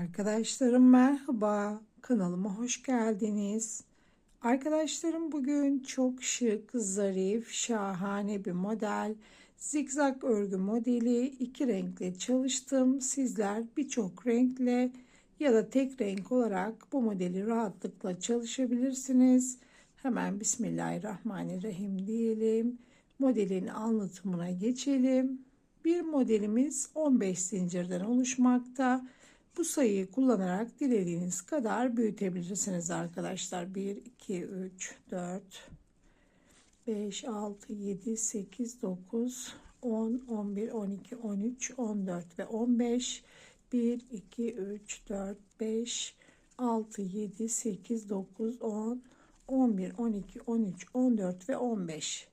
Arkadaşlarım merhaba. Kanalıma hoş geldiniz. Arkadaşlarım bugün çok şık, zarif, şahane bir model. Zigzag örgü modeli iki renkle çalıştım. Sizler birçok renkle ya da tek renk olarak bu modeli rahatlıkla çalışabilirsiniz. Hemen Bismillahirrahmanirrahim diyelim. Modelin anlatımına geçelim. Bir modelimiz 15 zincirden oluşmakta. Bu sayıyı kullanarak dilediğiniz kadar büyütebilirsiniz arkadaşlar. 1, 2, 3, 4, 5, 6, 7, 8, 9, 10, 11, 12, 13, 14 ve 15. 1, 2, 3, 4, 5, 6, 7, 8, 9, 10, 11, 12, 13, 14 ve 15.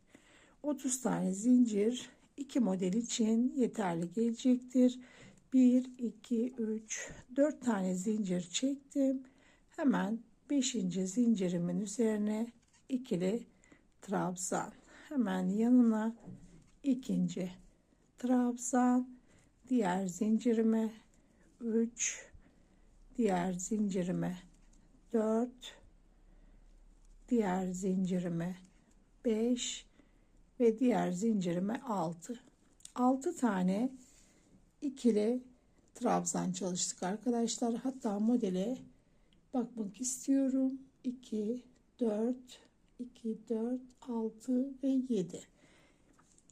30 tane zincir iki model için yeterli gelecektir. 1, 2, 3, 4 tane zincir çektim. Hemen 5. zincirimin üzerine ikili trabzan. Hemen yanına ikinci trabzan. Diğer zincirime 3, diğer zincirime 4, diğer zincirime 5 ve diğer zincirime 6. 6 tane ikili trabzan çalıştık arkadaşlar. Hatta modele bakmak istiyorum. 2, 4, 2, 4, 6 ve 7.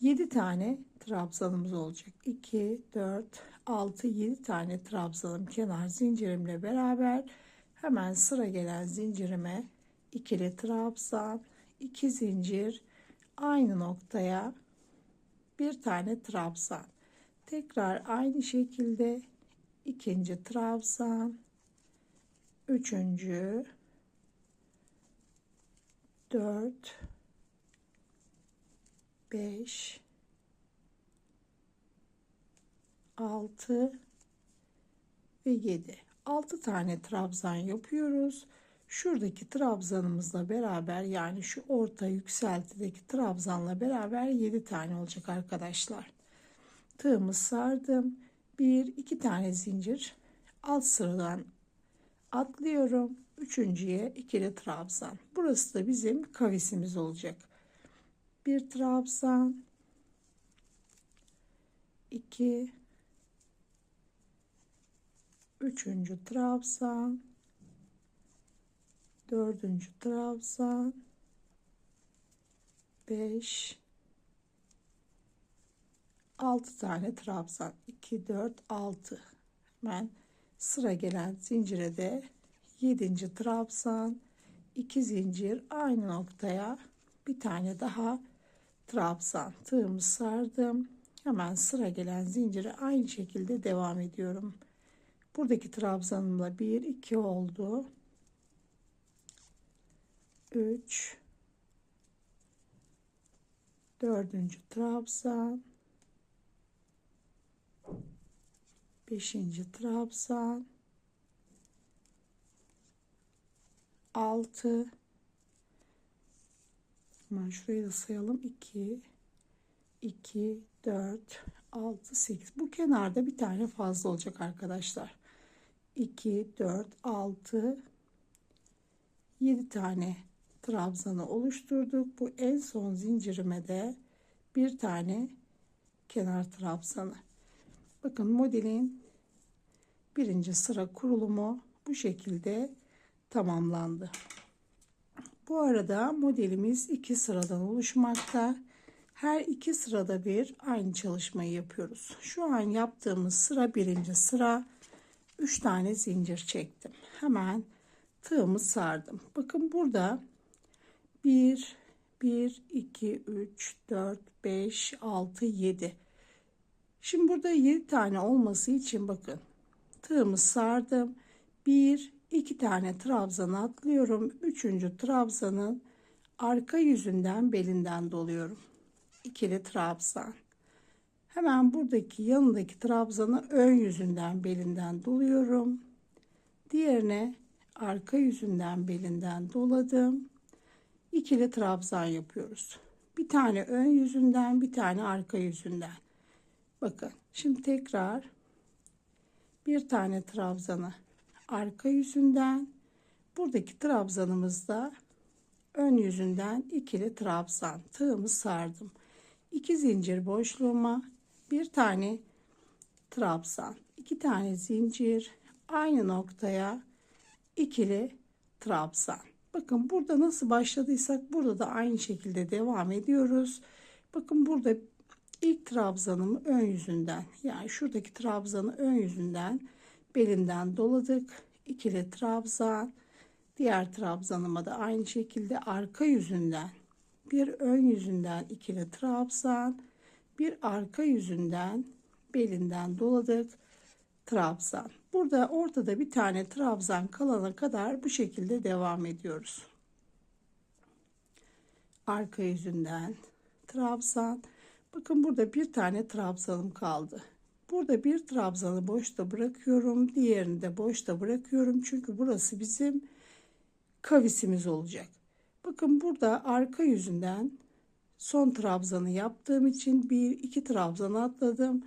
7 tane trabzanımız olacak. 2, 4, 6, 7 tane trabzanım kenar zincirimle beraber hemen sıra gelen zincirime ikili trabzan, 2 zincir aynı noktaya bir tane trabzan tekrar aynı şekilde ikinci trabzan üçüncü dört beş altı ve yedi. Altı tane trabzan yapıyoruz. Şuradaki trabzanımızla beraber yani şu orta yükseltideki trabzanla beraber 7 tane olacak arkadaşlar tığımı sardım. Bir iki tane zincir alt sıradan atlıyorum. Üçüncüye ikili trabzan. Burası da bizim kavisimiz olacak. Bir trabzan. iki Üçüncü trabzan. Dördüncü trabzan. Beş 6 tane trabzan. 2 4 6 hemen sıra gelen zincire de 7. trabzan 2 zincir. Aynı noktaya bir tane daha trabzan. Tığımı sardım. Hemen sıra gelen zincire aynı şekilde devam ediyorum. Buradaki trabzanımla 1 2 oldu. 3 dördüncü trabzan Beşinci trabzan. Altı. Hemen şurayı da sayalım. İki. iki, dört, altı, sekiz. Bu kenarda bir tane fazla olacak arkadaşlar. 2, 4, 6, 7 tane trabzanı oluşturduk. Bu en son zincirime de bir tane kenar trabzanı. Bakın modelin birinci sıra kurulumu bu şekilde tamamlandı. Bu arada modelimiz iki sıradan oluşmakta. Her iki sırada bir aynı çalışmayı yapıyoruz. Şu an yaptığımız sıra birinci sıra. Üç tane zincir çektim. Hemen tığımı sardım. Bakın burada 1, 1, 2, 3, 4, 5, 6, 7 Şimdi burada 7 tane olması için bakın tığımı sardım. 1 2 tane trabzan atlıyorum. 3. trabzanın arka yüzünden belinden doluyorum. İkili trabzan. Hemen buradaki yanındaki trabzanı ön yüzünden belinden doluyorum. Diğerine arka yüzünden belinden doladım. İkili trabzan yapıyoruz. Bir tane ön yüzünden, bir tane arka yüzünden. Bakın şimdi tekrar bir tane trabzanı arka yüzünden buradaki trabzanımızda ön yüzünden ikili trabzan tığımı sardım. 2 zincir boşluğuma bir tane trabzan, iki tane zincir aynı noktaya ikili trabzan. Bakın burada nasıl başladıysak burada da aynı şekilde devam ediyoruz. Bakın burada ilk trabzanımı ön yüzünden yani şuradaki trabzanı ön yüzünden belinden doladık. ikili trabzan. Diğer trabzanıma da aynı şekilde arka yüzünden bir ön yüzünden ikili trabzan, bir arka yüzünden belinden doladık trabzan. Burada ortada bir tane trabzan kalana kadar bu şekilde devam ediyoruz. Arka yüzünden trabzan. Bakın burada bir tane trabzanım kaldı. Burada bir trabzanı boşta bırakıyorum. Diğerini de boşta bırakıyorum. Çünkü burası bizim kavisimiz olacak. Bakın burada arka yüzünden son trabzanı yaptığım için bir iki trabzanı atladım.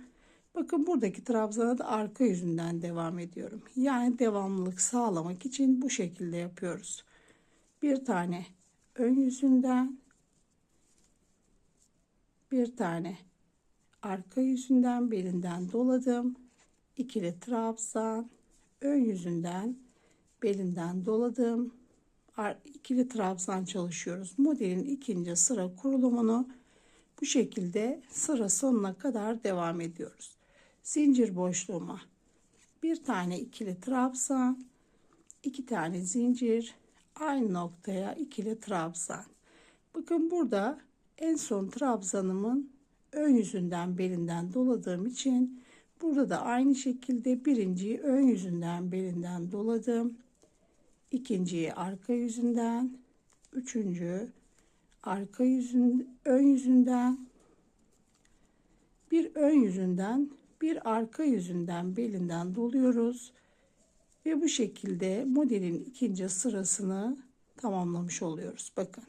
Bakın buradaki trabzana da arka yüzünden devam ediyorum. Yani devamlılık sağlamak için bu şekilde yapıyoruz. Bir tane ön yüzünden bir tane arka yüzünden belinden doladım. ikili trabzan ön yüzünden belinden doladım ikili trabzan çalışıyoruz. Modelin ikinci sıra kurulumunu bu şekilde sıra sonuna kadar devam ediyoruz. Zincir boşluğuma bir tane ikili trabzan, iki tane zincir, aynı noktaya ikili trabzan. Bakın burada en son trabzanımın ön yüzünden belinden doladığım için burada da aynı şekilde birinciyi ön yüzünden belinden doladım ikinciyi arka yüzünden, üçüncü arka yüzün ön yüzünden, bir ön yüzünden, bir arka yüzünden belinden doluyoruz ve bu şekilde modelin ikinci sırasını tamamlamış oluyoruz. Bakın.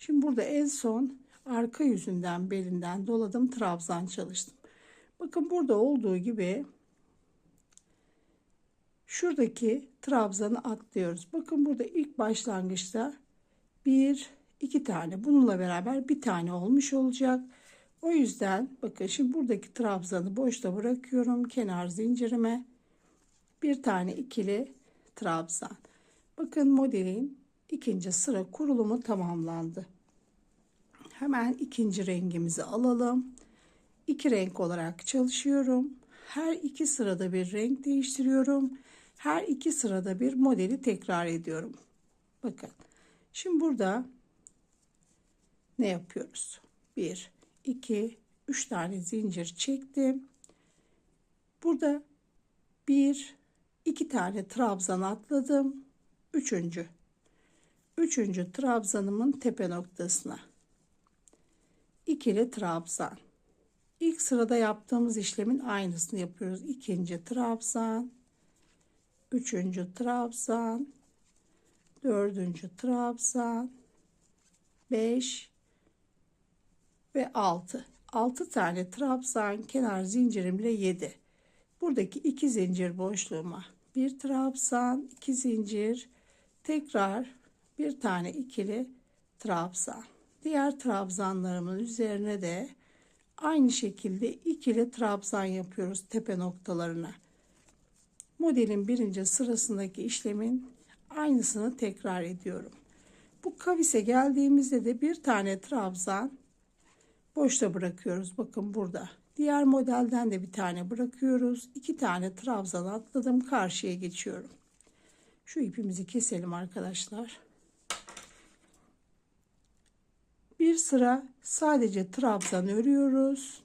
Şimdi burada en son arka yüzünden belinden doladım, trabzan çalıştım. Bakın burada olduğu gibi şuradaki trabzanı atlıyoruz. Bakın burada ilk başlangıçta bir iki tane bununla beraber bir tane olmuş olacak. O yüzden bakın şimdi buradaki trabzanı boşta bırakıyorum kenar zincirime bir tane ikili trabzan. Bakın modelin ikinci sıra kurulumu tamamlandı. Hemen ikinci rengimizi alalım. İki renk olarak çalışıyorum. Her iki sırada bir renk değiştiriyorum. Her iki sırada bir modeli tekrar ediyorum. Bakın. Şimdi burada ne yapıyoruz? 1, 2, 3 tane zincir çektim. Burada 1, 2 tane trabzan atladım. Üçüncü. Üçüncü trabzanımın tepe noktasına. İkili trabzan. İlk sırada yaptığımız işlemin aynısını yapıyoruz. İkinci trabzan üçüncü trabzan, dördüncü trabzan, beş ve altı. Altı tane trabzan kenar zincirimle yedi. Buradaki iki zincir boşluğuma bir trabzan, iki zincir, tekrar bir tane ikili trabzan. Diğer trabzanlarımın üzerine de aynı şekilde ikili trabzan yapıyoruz tepe noktalarına modelin birinci sırasındaki işlemin aynısını tekrar ediyorum. Bu kavise geldiğimizde de bir tane trabzan boşta bırakıyoruz. Bakın burada. Diğer modelden de bir tane bırakıyoruz. İki tane trabzan atladım. Karşıya geçiyorum. Şu ipimizi keselim arkadaşlar. Bir sıra sadece trabzan örüyoruz.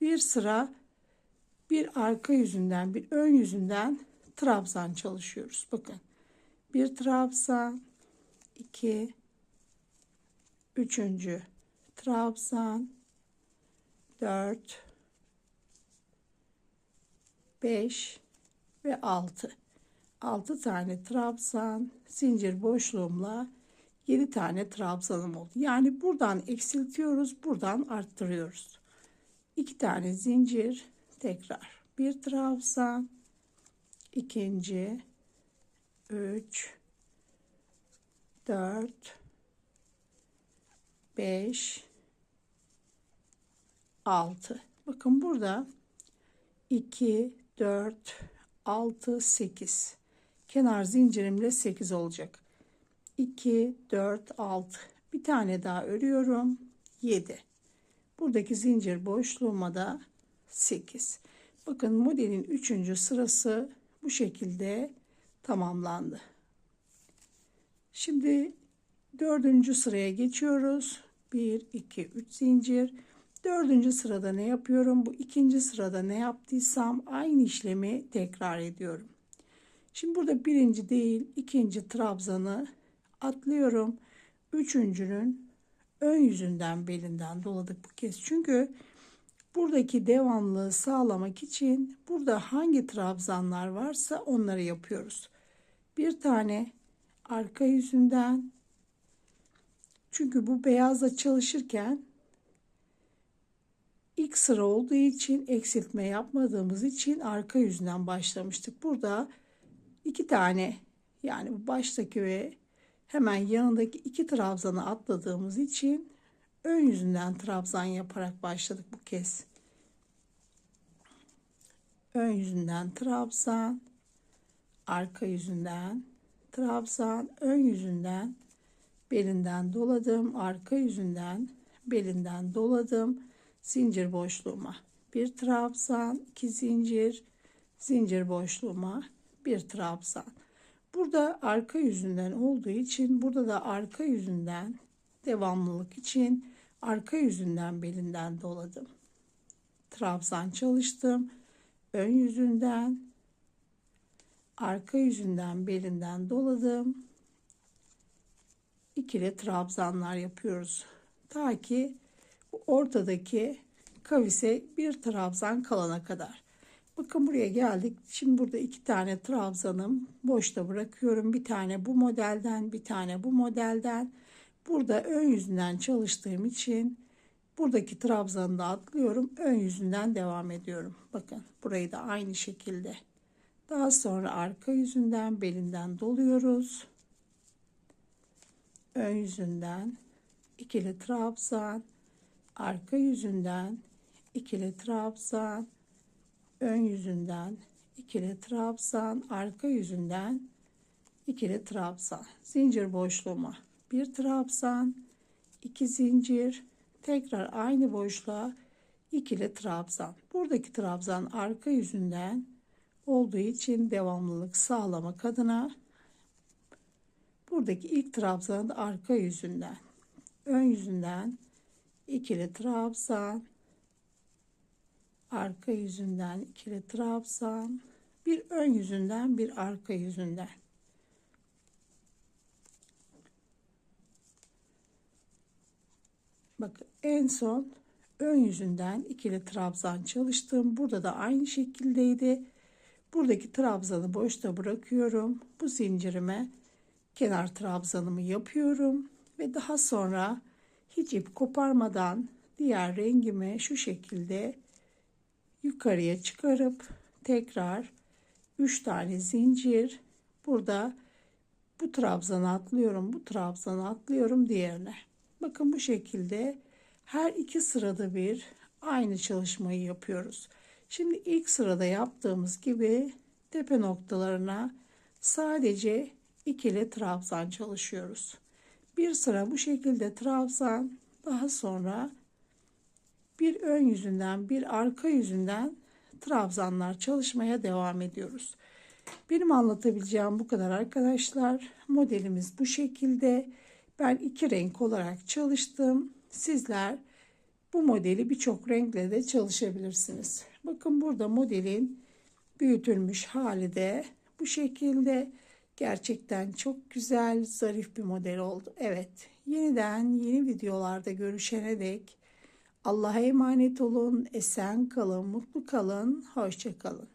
Bir sıra bir arka yüzünden bir ön yüzünden trabzan çalışıyoruz. Bakın. Bir trabzan, iki, üçüncü trabzan, dört, beş ve altı. Altı tane trabzan, zincir boşluğumla 7 tane trabzanım oldu. Yani buradan eksiltiyoruz, buradan arttırıyoruz. 2 tane zincir, tekrar bir trabzan, ikinci, üç, dört, beş, altı. Bakın burada iki, dört, altı, sekiz. Kenar zincirimle sekiz olacak. 2, 4, 6. Bir tane daha örüyorum. 7. Buradaki zincir boşluğuma da 8. Bakın modelin 3. sırası bu şekilde tamamlandı. Şimdi 4. sıraya geçiyoruz. 1, 2, 3 zincir. 4. sırada ne yapıyorum? Bu ikinci sırada ne yaptıysam aynı işlemi tekrar ediyorum. Şimdi burada birinci değil ikinci trabzanı atlıyorum. Üçüncünün ön yüzünden belinden doladık bu kez. Çünkü buradaki devamlılığı sağlamak için burada hangi trabzanlar varsa onları yapıyoruz. Bir tane arka yüzünden çünkü bu beyazla çalışırken ilk sıra olduğu için eksiltme yapmadığımız için arka yüzünden başlamıştık. Burada iki tane yani baştaki ve hemen yanındaki iki trabzanı atladığımız için ön yüzünden trabzan yaparak başladık bu kez. Ön yüzünden trabzan, arka yüzünden trabzan, ön yüzünden belinden doladım, arka yüzünden belinden doladım, zincir boşluğuma bir trabzan, iki zincir, zincir boşluğuma bir trabzan. Burada arka yüzünden olduğu için burada da arka yüzünden devamlılık için arka yüzünden belinden doladım. Trabzan çalıştım. Ön yüzünden arka yüzünden belinden doladım. İkili trabzanlar yapıyoruz. Ta ki ortadaki kavise bir trabzan kalana kadar. Bakın buraya geldik. Şimdi burada iki tane trabzanım boşta bırakıyorum. Bir tane bu modelden, bir tane bu modelden. Burada ön yüzünden çalıştığım için buradaki trabzanı da atlıyorum. Ön yüzünden devam ediyorum. Bakın burayı da aynı şekilde. Daha sonra arka yüzünden belinden doluyoruz. Ön yüzünden ikili trabzan, arka yüzünden ikili trabzan, ön yüzünden ikili trabzan, arka yüzünden ikili trabzan. Zincir boşluğuma bir trabzan, iki zincir, tekrar aynı boşluğa ikili trabzan. Buradaki trabzan arka yüzünden olduğu için devamlılık sağlamak adına buradaki ilk trabzanı da arka yüzünden ön yüzünden ikili trabzan arka yüzünden ikili trabzan bir ön yüzünden bir arka yüzünden. Bakın en son ön yüzünden ikili trabzan çalıştım. Burada da aynı şekildeydi. Buradaki trabzanı boşta bırakıyorum. Bu zincirime kenar trabzanımı yapıyorum ve daha sonra hiç ip koparmadan diğer rengimi şu şekilde yukarıya çıkarıp tekrar 3 tane zincir burada bu trabzanı atlıyorum bu trabzanı atlıyorum diğerine. Bakın bu şekilde her iki sırada bir aynı çalışmayı yapıyoruz. Şimdi ilk sırada yaptığımız gibi tepe noktalarına sadece ikili trabzan çalışıyoruz. Bir sıra bu şekilde trabzan daha sonra bir ön yüzünden bir arka yüzünden trabzanlar çalışmaya devam ediyoruz. Benim anlatabileceğim bu kadar arkadaşlar. Modelimiz bu şekilde. Ben iki renk olarak çalıştım. Sizler bu modeli birçok renkle de çalışabilirsiniz. Bakın burada modelin büyütülmüş hali de bu şekilde. Gerçekten çok güzel, zarif bir model oldu. Evet, yeniden yeni videolarda görüşene dek Allah'a emanet olun, esen kalın, mutlu kalın, hoşça kalın.